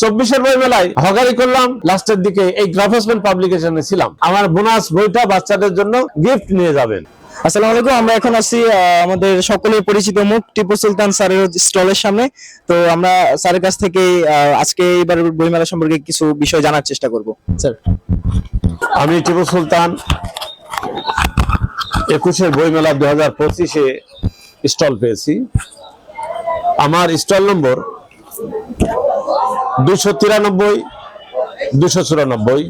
চব্বিশের বই মেলায় হগারি করলাম লাস্টের দিকে এই গ্রাফসম্যান পাবলিকেশনে ছিলাম। আমার বোনাস বইটা বাচ্চাদের জন্য গিফট নিয়ে যাবেন। আসসালামু আলাইকুম আমরা এখন আছি আমাদের সকলের পরিচিত মুখ টিপু সুলতান স্যারের স্টলের সামনে। তো আমরা স্যারের কাছ থেকে আজকে এবার বইমেলা সম্পর্কে কিছু বিষয় জানার চেষ্টা করব। স্যার। আমি টিপু সুলতান। একুশের বইমেলা দু হাজার পঁচিশে স্টল পেয়েছি। আমার স্টল নম্বর দুশো তিরানব্বই, দুশো চুরানব্বই।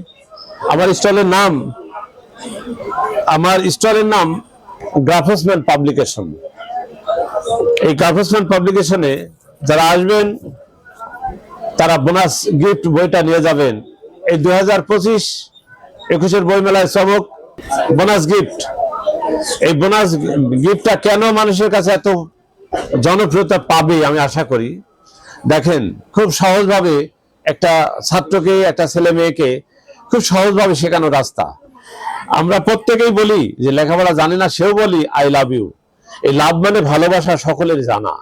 আমার স্টলের নাম, আমার স্টলের নাম গ্রাফসম্যান পাবলিকেশন। এই গ্রাফসম্যান পাবলিকেশনে যারা আসবেন, তারা বোনাস গিফট বইটা নিয়ে যাবেন। এই দুই হাজার পঁচিশ একুশের বই মেলায় চমক, বোনাস গিফট। এই বোনাস গিফটটা কেন মানুষের কাছে এত জনপ্রিয়তা পাবে আমি আশা করি? দেখেন, খুব সহজভাবে একটা ছাত্রকে, একটা ছেলে মেয়েকে খুব সহজভাবে শেখানো রাস্তা। আমরা প্রত্যেকেই বলি যে লেখাপড়া জানি না, সেও বলি আই লাভ ইউ এই লাভ মানে ভালোবাসা সকলের জানা।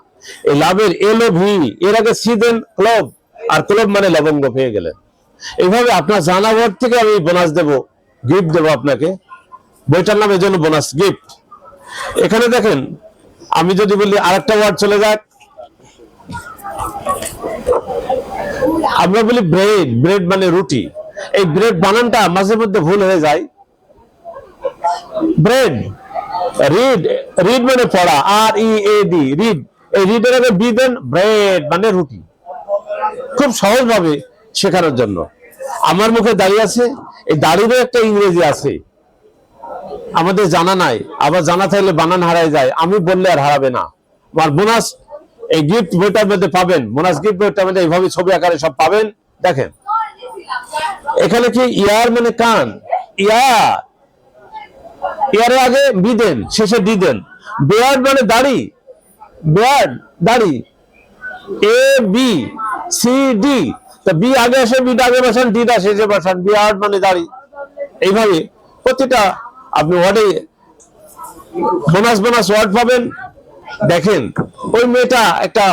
এই লাভের এল ও ভি এর আগে সি দেন ক্লব, আর ক্লব মানে লবঙ্গ পেয়ে গেলেন। এইভাবে আপনার জানাবার থেকে আমি বোনাস দেব গিফট দেব আপনাকে। বইটার নাম এই জন্য বোনাস গিফট এখানে দেখেন, আমি যদি বলি আরেকটা ওয়ার্ড চলে যাক। আমরা বলি ব্রেড ব্রেড মানে রুটি। এই ব্রেড বানানটা মাঝে মধ্যে ভুল হয়ে যায়। ব্রেড রিড রিড মানে পড়া আর ই এ ডি রিড এই রিডের আগে বি দেন ব্রেড মানে রুটি। খুব সহজভাবে শেখানোর জন্য। আমার মুখে দাঁড়িয়ে আছে, এই দাড়িরও একটা ইংরেজি আছে। আমাদের জানা নাই, আবার জানা থাকলে বানান হারায় যায়, আমি বললে আর হারাবে না। আমার বোনাস এই গিফট বইটার মধ্যে পাবেন বোনাস গিফট বইটার মধ্যে এইভাবে ছবি আকারে সব পাবেন। দেখেন, এখানে কি ইয়ার মানে কান? ইয়ার ইয়ারের আগে বি দেন, শেষে ডি দেন। বেয়ার্ড মানে দাড়ি। বেয়ার্ড, দাড়ি। A, B, C, D. তা বি আগে আসে, বি আগে বসান, ডি দা শেষে বসান, বিয়ার্ড মানে দাড়ি। এইভাবে প্রতিটা আপনি ওয়ার্ডে বোনাস বোনাস ওয়ার্ড পাবেন। দেখেন ওই মেয়েটা একটা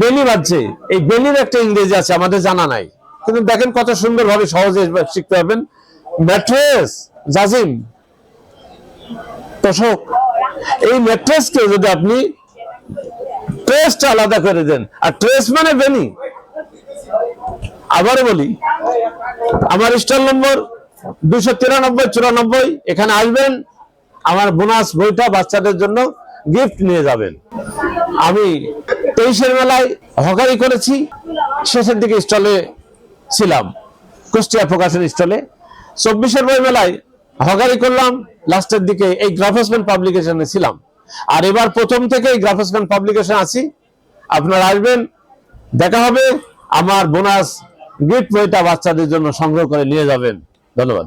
বেলি বাজছে। এই বেলির একটা ইংরেজি আছে, আমাদের জানা নাই। কিন্তু দেখেন কত সুন্দরভাবে সহজে শিখতে পারবেন। ম্যাট্রেস, জাজিম, তোষক, এই ম্যাট্রেসকে যদি আপনি ট্রেসটা আলাদা করে দেন, আর ট্রেস মানে বেনি আবারও বলি, আমার স্টল নম্বর দুশো তিরানব্বই, চুরানব্বই, এখানে আসবেন। আমার বোনাস বইটা বাচ্চাদের জন্য। গিফট নিয়ে যাবেন। আমি তেইশের মেলায় হকারি করেছি, শেষের দিকে স্টলে ছিলাম, কুষ্টিয়া প্রকাশন স্টলে। চব্বিশের বই মেলায় হকারি করলাম, লাস্টের দিকে এই গ্রাফসম্যান পাবলিকেশনে ছিলাম। আর এবার প্রথম থেকে এই গ্রাফসম্যান পাবলিকেশন আছি। আপনারা আসবেন, দেখা হবে, আমার বোনাস গিফট বইটা বাচ্চাদের জন্য সংগ্রহ করে নিয়ে যাবেন। ধন্যবাদ।